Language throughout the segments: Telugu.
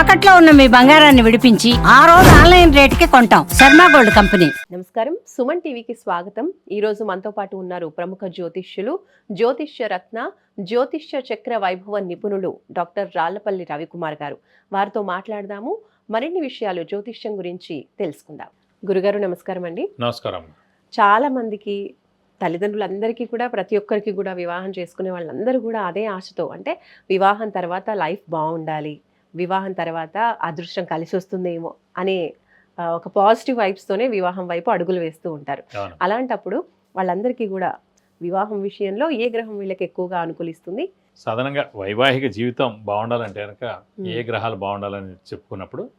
తాకట్లో ఉన్న మీ బంగారాన్ని విడిపించి ఆ రోజు ఆన్లైన్ రేటుకి కొంటాం. Sharma gold company. నమస్కారం. సుమన్ టీవీకి స్వాగతం. ఈ రోజు మనతో పాటు ఉన్నారు ప్రముఖ జ్యోతిష్యులు జ్యోతిష్య రత్న జ్యోతిష్య చక్ర వైభవ నిపుణులు డాక్టర్ రాళ్ళపల్లి రవికుమార్ గారు. వారితో మాట్లాడదాము. మరిన్ని విషయాలు జ్యోతిష్యం గురించి తెలుసుకుందాం. గురుగారు నమస్కారం అండి. నమస్కారం. చాలా మందికి తల్లిదండ్రులందరికీ కూడా ప్రతి ఒక్కరికి కూడా వివాహం చేసుకునే వాళ్ళందరూ కూడా అదే ఆశతో అంటే వివాహం తర్వాత లైఫ్ బాగుండాలి వివాహం తర్వాత అదృష్టం కలిసి వస్తుందేమో అనే ఒక పాజిటివ్ వైబ్స్తోనే వివాహం వైపు అడుగులు వేస్తూ ఉంటారు. అలాంటప్పుడు వాళ్ళందరికీ కూడా వివాహం విషయంలో ఏ గ్రహం వీళ్ళకి ఎక్కువగా అనుకూలిస్తుంది? సాధారణంగా వైవాహిక జీవితం బాగుండాలంటే కనుక ఏ గ్రహాలు బాగుండాలని చెప్పుకున్నప్పుడు.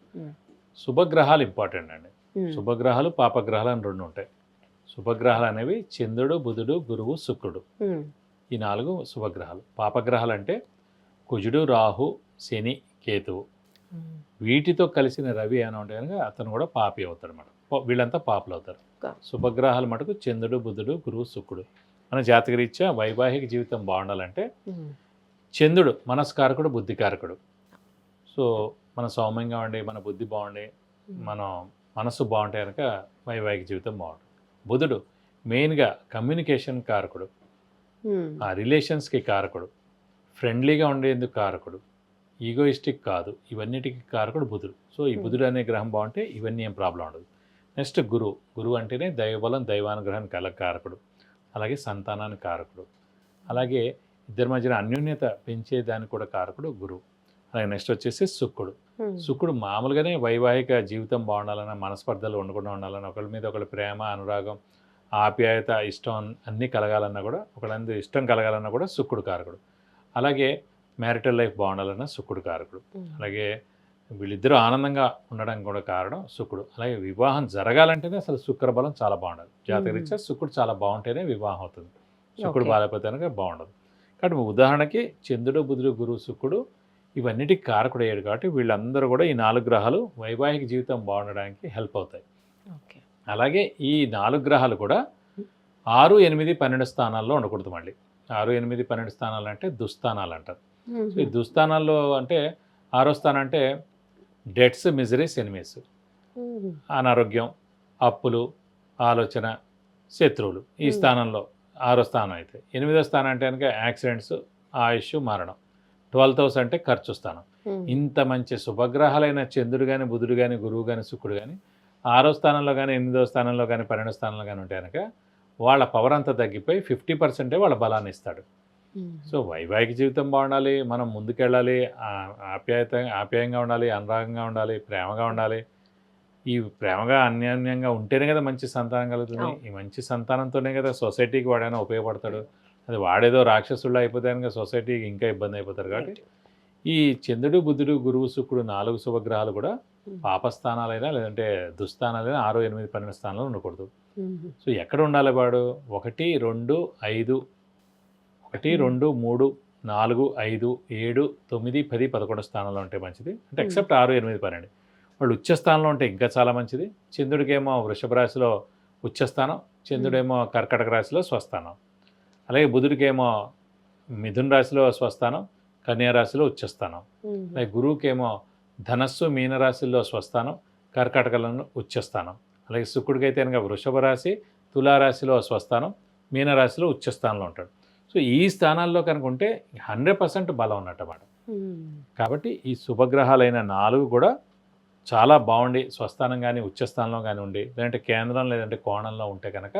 శుభగ్రహాలు ఇంపార్టెంట్ అండి. శుభగ్రహాలు పాపగ్రహాలు అని రెండు ఉంటాయి. శుభగ్రహాలు అనేవి చంద్రుడు బుధుడు గురువు శుక్రుడు. ఈ నాలుగు శుభగ్రహాలు. పాపగ్రహాలు అంటే కుజుడు రాహు శని కేతువు. వీటితో కలిసిన రవి అని ఉంటే కనుక అతను కూడా పాపి అవుతాడు అనమాట వీళ్ళంతా పాపలు అవుతారు. శుభగ్రహాలు మటుకు చంద్రుడు బుధుడు గురువు శుక్రుడు. మన జాతకరీత్యా వైవాహిక జీవితం బాగుండాలంటే చంద్రుడు మనస్కారకుడు బుద్ధికారకుడు. సో మన సౌమ్యంగా ఉండి మన బుద్ధి బాగుండి మనం మనసు బాగుంటే కనుక వైవాహిక జీవితం బాగుంటుంది. బుధుడు మెయిన్గా కమ్యూనికేషన్ కారకుడు. రిలేషన్స్కి కారకుడు. ఫ్రెండ్లీగా ఉండేందుకు కారకుడు. ఈగోయిస్టిక్ కాదు. ఇవన్నిటికి కారకుడు బుధుడు. సో ఈ. బుధుడు అనే గ్రహం బాగుంటే ఇవన్నీ ఏం ప్రాబ్లం ఉండదు. నెక్స్ట్ గురువు గురువు అంటేనే దైవబలం దైవానుగ్రహం కల కారకుడు. అలాగే సంతానానికి కారకుడు. అలాగే ఇద్దరి మధ్యన అన్యోన్యత పెంచేదానికి కూడా కారకుడు గురువు అలాగే నెక్స్ట్ వచ్చేసి శుక్రుడు. శుక్రుడు మామూలుగానే వైవాహిక జీవితం బాగుండాలన్న మనస్పర్ధలు ఉండకుండా ఉండాలన్న ఒకరి మీద ఒకరి ప్రేమ అనురాగం ఆప్యాయత ఇష్టం అన్నీ కలగాలన్నా కూడా ఒకళ్ళందరూ ఇష్టం కలగాలన్నా కూడా శుక్రుడు కారకుడు. అలాగే మ్యారిటల్ లైఫ్ బాగుండాలన్న శుక్రుడు కారకుడు. అలాగే వీళ్ళిద్దరూ ఆనందంగా ఉండడానికి కూడా కారణం శుక్రుడు అలాగే వివాహం జరగాలంటేనే అసలు శుక్రబలం చాలా బాగుండదు. జాతకరీత్యా శుక్రుడు చాలా బాగుంటేనే వివాహం అవుతుంది. శుక్రుడు. బాగాలేకపోతే కనుక బాగుండదు. కాబట్టి ఉదాహరణకి చంద్రుడు బుధుడు గురువు శుక్రుడు ఇవన్నిటికి కారకుడు అయ్యాడు కాబట్టి వీళ్ళందరూ కూడా ఈ నాలుగు గ్రహాలు వైవాహిక జీవితం బాగుండడానికి హెల్ప్ అవుతాయి. ఓకే. అలాగే ఈ నాలుగు గ్రహాలు కూడా ఆరు ఎనిమిది పన్నెండు స్థానాల్లో ఉండకూడదు మళ్ళీ. ఆరు ఎనిమిది పన్నెండు స్థానాలు అంటే దుస్థానాలు అంటారు సో ఈ దుస్థానాల్లో అంటే ఆరో స్థానం అంటే డెట్స్ మిజరీస్ ఎనిమీస్. అనారోగ్యం అప్పులు ఆలోచన శత్రువులు ఈ. స్థానంలో ఆరో స్థానం అయితే. ఎనిమిదో స్థానం అంటే కనుక యాక్సిడెంట్స్ ఆయుష్ మరణం. ట్వెల్త్ హౌస్ అంటే ఖర్చు స్థానం. ఇంత మంచి శుభగ్రహాలైన చంద్రుడు కానీ బుధుడు కానీ గురువు కానీ శుక్రుడు కానీ ఆరో స్థానంలో కానీ ఎనిమిదో స్థానంలో కానీ పన్నెండో స్థానంలో కానీ ఉంటే కనుక వాళ్ళ పవర్ అంతా తగ్గిపోయి ఫిఫ్టీ పర్సెంటే వాళ్ళ బలాన్ని ఇస్తాడు. సో వైవాహిక జీవితం బాగుండాలి మనం ముందుకెళ్ళాలి ఆప్యాయత ఆప్యాయంగా ఉండాలి అనురాగంగా ఉండాలి ప్రేమగా ఉండాలి. ఈ ప్రేమగా అన్యోన్యంగా ఉంటేనే కదా మంచి సంతానం కలుగుతుంది. ఈ మంచి సంతానంతోనే కదా సొసైటీకి వాడైనా ఉపయోగపడతాడు. అది వాడేదో రాక్షసుల్లో అయిపోతే కనుక సొసైటీకి ఇంకా ఇబ్బంది అయిపోతారు. కాబట్టి ఈ చంద్రుడు బుధుడు గురువు శుక్రుడు నాలుగు శుభగ్రహాలు కూడా పాపస్థానాలైనా లేదంటే దుస్థానాలైనా ఆరు ఎనిమిది పన్నెండు స్థానాలు ఉండకూడదు. సో ఎక్కడ ఉండాలి వాడు? ఒకటి రెండు ఐదు ఒకటి. రెండు మూడు నాలుగు ఐదు ఏడు తొమ్మిది పది పదకొండు స్థానంలో ఉంటే మంచిది. అంటే. ఎక్సెప్ట్ ఆరు ఎనిమిది పన్నెండు. వాళ్ళు ఉచ్చ స్థానంలో ఉంటే ఇంకా చాలా మంచిది. చంద్రుడికేమో వృషభ రాశిలో ఉచ్చస్థానం చంద్రుడేమో కర్కటక రాశిలో స్వస్థానం. అలాగే బుధుడికేమో మిథున్ రాశిలో స్వస్థానం కన్యా రాశిలో ఉచ్చస్థానం అలాగే గురువుకేమో ధనస్సు మీనరాశిలో స్వస్థానం కర్కాటకలను ఉచ్చస్థానం అలాగే శుక్రుడికి అయితే కనుక వృషభ రాశి తులారాశిలో స్వస్థానం మీనరాశిలో ఉచ్చస్థానంలో ఉంటాడు. సో ఈ స్థానాల్లో కనుక ఉంటే హండ్రెడ్ పర్సెంట్ బలం ఉన్నట్టమాట కాబట్టి ఈ శుభగ్రహాలైన నాలుగు కూడా చాలా బాగుండి స్వస్థానం కానీ ఉచ్చస్థానంలో కానీ ఉండి లేదంటే కేంద్రం లేదంటే కోణంలో ఉంటే కనుక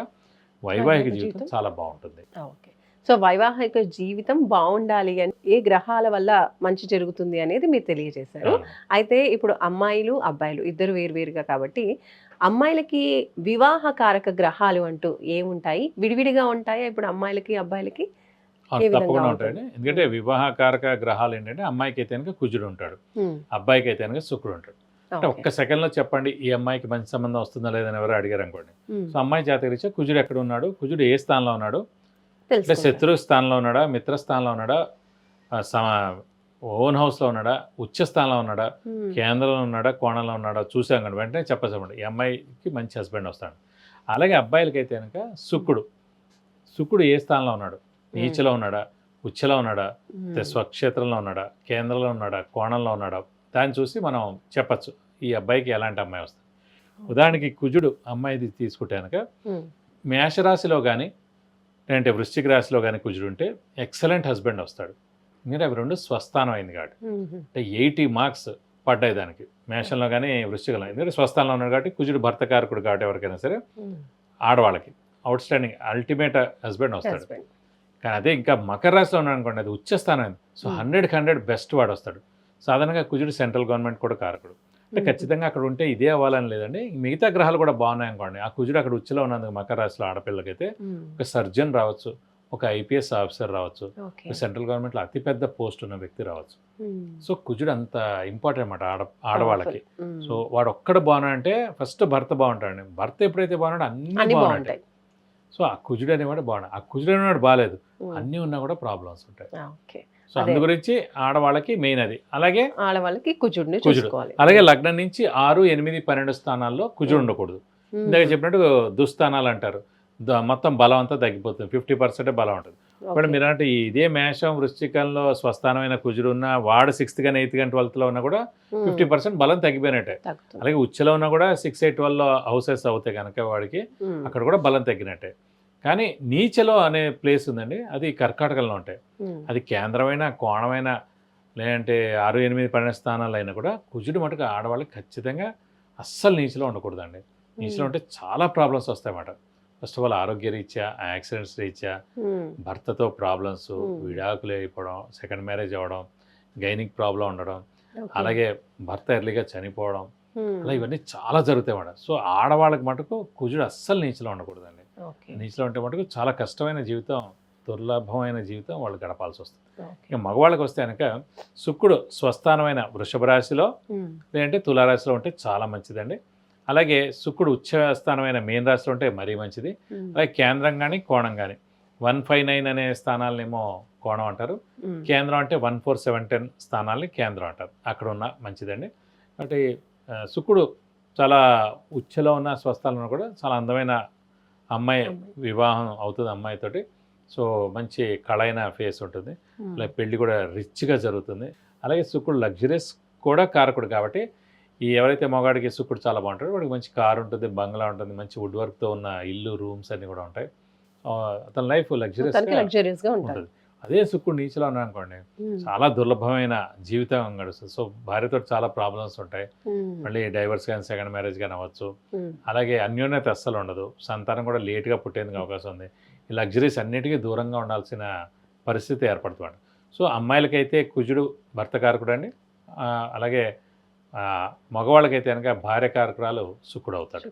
వైవాహిక జీవితం? చాలా బాగుంటుంది. ఓకే. సో వైవాహిక జీవితం బాగుండాలి అని ఏ గ్రహాల వల్ల మంచి జరుగుతుంది అనేది మీరు తెలియజేశారు. అయితే ఇప్పుడు అమ్మాయిలు అబ్బాయిలు ఇద్దరు వేరువేరుగా కాబట్టి అమ్మాయిలకి వివాహ కారక గ్రహాలు అంటూ ఏముంటాయి? విడివిడిగా ఉంటాయా ఇప్పుడు అమ్మాయిలకి అబ్బాయిలకి? తప్పకుండా? ఉంటాయండి. ఎందుకంటే వివాహకారక గ్రహాలు ఏంటంటే అమ్మాయికి అయితే కనుక కుజుడు ఉంటాడు. అబ్బాయికి అయితే కనుక శుక్రుడు ఉంటాడు. అంటే. ఒక్క సెకండ్లో చెప్పండి ఈ అమ్మాయికి మంచి సంబంధం వస్తుందా లేదని ఎవరు అడిగారు అనుకోండి. సో అమ్మాయి జాతకరీత్యా కుజుడు ఎక్కడ ఉన్నాడు? కుజుడు ఏ స్థానంలో ఉన్నాడు? అంటే. శత్రు స్థానంలో ఉన్నాడా? మిత్ర స్థానంలో ఉన్నాడా? ఓన్ హౌస్లో ఉన్నాడా? ఉచ్చ స్థానంలో ఉన్నాడా? కేంద్రంలో ఉన్నాడా? కోణంలో ఉన్నాడా? చూసాం కానీ వెంటనే చెప్పేసామండి. ఈ అమ్మాయికి మంచి హస్బెండ్ వస్తాడు. అలాగే అబ్బాయిలకి అయితే కనుక శుక్రుడు. శుక్రుడు ఏ స్థానంలో ఉన్నాడు? నీచలో ఉన్నాడా? ఉచ్చలో ఉన్నాడా? స్వక్షేత్రంలో ఉన్నాడా? కేంద్రంలో ఉన్నాడా? కోణంలో ఉన్నాడా? దాన్ని చూసి మనం చెప్పచ్చు. ఈ అబ్బాయికి ఎలాంటి అమ్మాయి వస్తుంది? ఉదాహరణకి కుజుడు అమ్మాయిది తీసుకుంటే కనుక మేషరాశిలో కానీ లేదంటే వృశ్చిక రాశిలో కానీ కుజుడు ఉంటే ఎక్సలెంట్ హస్బెండ్ వస్తాడు. ఎందుకంటే అవి రెండు స్వస్థానం అయింది కాబట్టి. అంటే ఎయిటీ మార్క్స్ పడ్డాయి దానికి. మేషంలో కానీ వృశ్చికంలో. ఎందుకంటే స్వస్థానంలో ఉన్నాడు కాబట్టి కుజుడు భర్త కారకుడు కాబట్టి ఎవరికైనా సరే. ఆడవాళ్ళకి. అవుట్ స్టాండింగ్ అల్టిమేట్ హస్బెండ్ వస్తాడు. కానీ అదే ఇంకా మకర రాశిలో ఉన్నాడు అనుకోండి అది ఉచ్చస్థానం సో. హండ్రెడ్కి హండ్రెడ్ బెస్ట్ వాడు వస్తాడు. సాధారణంగా కుజుడు సెంట్రల్ గవర్నమెంట్ కూడా కారకుడు. అంటే. ఖచ్చితంగా అక్కడ ఉంటే ఇదే అవ్వాలని లేదండి. మిగతా గ్రహాలు కూడా బాగున్నాయి అనుకోండి. ఆ కుజుడు అక్కడ ఉచ్చులో ఉన్నందుకు మకర రాశిలో ఆడపిల్లకైతే ఒక సర్జన్ రావచ్చు ఒక ఐపీఎస్ ఆఫీసర్ రావచ్చు సెంట్రల్ గవర్నమెంట్లో అతిపెద్ద పోస్ట్ ఉన్న వ్యక్తి రావచ్చు. సో కుజుడు అంత ఇంపార్టెంట్ అన్నమాట ఆడ ఆడవాళ్ళకి. సో వాడు ఒక్కడ బాగున్నాడంటే ఫస్ట్ భర్త బాగుంటాడండి. భర్త ఎప్పుడైతే బాగున్నాడో అన్ని బాగుంటాయి. సో ఆ కుజుడు అనేవాడు బాగున్నాడు ఆ కుజుడు అనేవాడు బాగాలేదు. అన్నీ ఉన్నా కూడా ప్రాబ్లమ్స్ ఉంటాయి ఓకే సో అదే. గురించి ఆడవాళ్ళకి మెయిన్ అది అలాగే ఆడవాళ్ళకి కుజుడిని కుజుడు. చూసుకోవాలి అలాగే లగ్నం నుంచి ఆరు ఎనిమిది పన్నెండు స్థానాల్లో కుజుడు. ఉండకూడదు. ఇందాక చెప్పినట్టు దుస్థానాలు అంటారు మొత్తం బలం అంతా తగ్గిపోతుంది ఫిఫ్టీ పర్సెంట్ బలం ఉంటుంది ఇప్పుడు. మీరు అంటే ఇదే మేషం వృశ్చికంలో స్వస్థానమైన కుజుడు ఉన్న వాడు సిక్స్త్ కానీ ఎయిత్ కానీ ట్వెల్త్లో ఉన్నా కూడా. ఫిఫ్టీ పర్సెంట్ బలం తగ్గిపోయినట్టే. అలాగే ఉచ్చలో ఉన్నా కూడా సిక్స్ ఎయిట్ ట్వెల్వ్ హౌసెస్ అవుతాయి కనుక వాడికి. అక్కడ కూడా బలం తగ్గినట్టే కానీ నీచలో అనే ప్లేస్ ఉందండి అది కర్కాటకలో ఉంటాయి. అది కేంద్రమైన కోణమైన లేదంటే ఆరు ఎనిమిది పన్నెండు స్థానాలు అయినా కూడా కుజుడు మటుకు ఆడవాళ్ళకి ఖచ్చితంగా అస్సలు నీచలో ఉండకూడదండి నీచలో ఉంటే చాలా ప్రాబ్లమ్స్ వస్తాయన్నమాట ఫస్ట్ ఆఫ్ ఆల్ ఆరోగ్య రీత్యా యాక్సిడెంట్స్ రీత్యా. భర్తతో ప్రాబ్లమ్స్. విడాకులు అయిపోవడం సెకండ్ మ్యారేజ్ అవ్వడం గైనిక్ ప్రాబ్లం ఉండడం. అలాగే భర్త ఎర్లీగా చనిపోవడం. అలా ఇవన్నీ చాలా జరుగుతాయి అన్నమాట సో ఆడవాళ్ళకి మటుకు కుజుడు అస్సలు నీచలో ఉండకూడదండి. నీచలో ఉంటే మటుకు చాలా కష్టమైన జీవితం దుర్లభమైన జీవితం వాళ్ళు గడపాల్సి వస్తుంది. ఇక మగవాళ్ళకి వస్తే కనుక శుక్రుడు స్వస్థానమైన వృషభ రాశిలో. లేదంటే తులారాశిలో ఉంటే చాలా మంచిదండి అలాగే శుక్రుడు ఉచ్చ స్థానమైన మీన రాశిలో ఉంటే మరీ మంచిది. అలాగే కేంద్రం కానీ కోణం కానీ వన్ ఫైవ్ నైన్ అనే స్థానాలనేమో కోణం అంటారు. కేంద్రం అంటే వన్ ఫోర్ సెవెన్ టెన్ స్థానాల్ని కేంద్రం అంటారు అక్కడ ఉన్న మంచిదండి కాబట్టి శుక్రుడు చాలా ఉచ్చలో ఉన్న స్వస్థానంలో కూడా చాలా అందమైన అమ్మాయి. వివాహం అవుతుంది అమ్మాయితోటి సో మంచి కళైన ఫేస్ ఉంటుంది. అలాగే పెళ్ళి కూడా రిచ్గా జరుగుతుంది అలాగే శుక్రుడు లగ్జరీస్ కూడా కారకుడు కాబట్టి ఈ ఎవరైతే మగాడికి శుక్రుడు చాలా బాగుంటాడో వాడికి మంచి కారు ఉంటుంది బంగ్లా ఉంటుంది మంచి వుడ్ వర్క్తో ఉన్న ఇల్లు రూమ్స్ అన్నీ కూడా ఉంటాయి. అతని లైఫ్ లగ్జరీస్ ఉంటుంది. అదే శుక్రుడు నీచలో ఉన్నాడు అనుకోండి. చాలా దుర్లభమైన జీవితం గడుస్తుంది. సో భార్యతో చాలా ప్రాబ్లమ్స్ ఉంటాయి. మళ్ళీ డైవర్స్ కానీ సెకండ్ మ్యారేజ్ కానీ అవ్వచ్చు. అలాగే అన్యోన్యత అస్సలు ఉండదు. సంతానం కూడా లేట్గా పుట్టేందుకు అవకాశం ఉంది. ఈ లగ్జరీస్ అన్నిటికీ దూరంగా ఉండాల్సిన పరిస్థితి ఏర్పడుతుంది సో అమ్మాయిలకైతే కుజుడు భర్త కారకుడు అండి. అలాగే మగవాళ్ళకైతే కనుక భార్య కారకురాలు శుక్రుడు. అవుతాడు.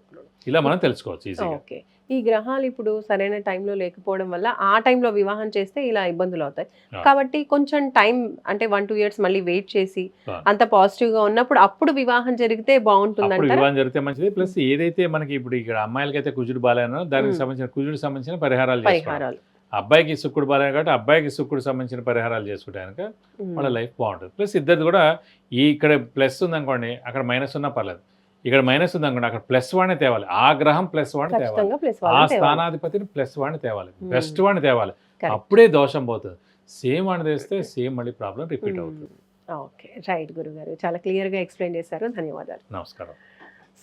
ఇలా మనం తెలుసుకోవచ్చు ఈజీగా. ఓకే. ఈ గ్రహాలు ఇప్పుడు సరైన టైంలో లేకపోవడం వల్ల ఆ టైంలో వివాహం చేస్తే ఇలా ఇబ్బందులు అవుతాయి. కాబట్టి కొంచెం టైం అంటే వన్ టూ ఇయర్స్ మళ్ళీ వెయిట్ చేసి. అంత పాజిటివ్గా ఉన్నప్పుడు అప్పుడు వివాహం జరిగితే బాగుంటుంది వివాహం జరిగితే మంచిది. ప్లస్ ఏదైతే మనకి ఇప్పుడు ఇక్కడ అమ్మాయిలకైతే కుజుడు బాలేనో దానికి. సంబంధించిన కుజుడికి సంబంధించిన పరిహారాలు పరిహారాలు. అబ్బాయికి శుక్రుడు బాలేదు కాబట్టి అబ్బాయికి శుక్రుడు సంబంధించిన పరిహారాలు చేసుకుంటే కనుక ఉమ్. వాళ్ళ లైఫ్ బాగుంటుంది. ప్లస్ ఇద్దరిది కూడా ఈ ఇక్కడ ప్లస్ ఉందనుకోండి అక్కడ మైనస్ ఉన్నా పర్లేదు. ఇక్కడ మైనస్ ఉందనుకోండి అక్కడ ప్లస్ వాడిని తేవాలి. ఆ గ్రహం ప్లస్ వాడిని తేవాలి. ఆ స్థానాధిపతిని ప్లస్ వాడిని తేవాలి. బెస్ట్ వాడిని తేవాలి. అప్పుడే దోషం పోతుంది. సేమ్ వాడిని తెస్తే సేమ్ మళ్ళీ ప్రాబ్లం రిపీట్ అవుతుంది. ఓకే. రైట్ గురుగారు. చాలా క్లియర్గా ఎక్స్ప్లెయిన్ చేశారు. ధన్యవాదాలు. నమస్కారం.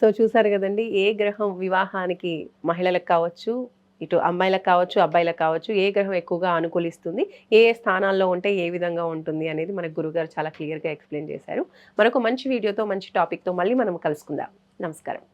సో చూసారు కదండి ఏ గ్రహం వివాహానికి మహిళలకు కావచ్చు ఇటు అమ్మాయిలకు కావచ్చు అబ్బాయిలకు కావచ్చు ఏ గ్రహం ఎక్కువగా అనుకూలిస్తుంది ఏ ఏ స్థానాల్లో ఉంటే ఏ విధంగా ఉంటుంది అనేది మనకు గురుగారు చాలా క్లియర్గా ఎక్స్ప్లెయిన్ చేశారు. మనకు మంచి వీడియోతో మంచి టాపిక్తో మళ్ళీ మనం కలుసుకుందాం. నమస్కారం.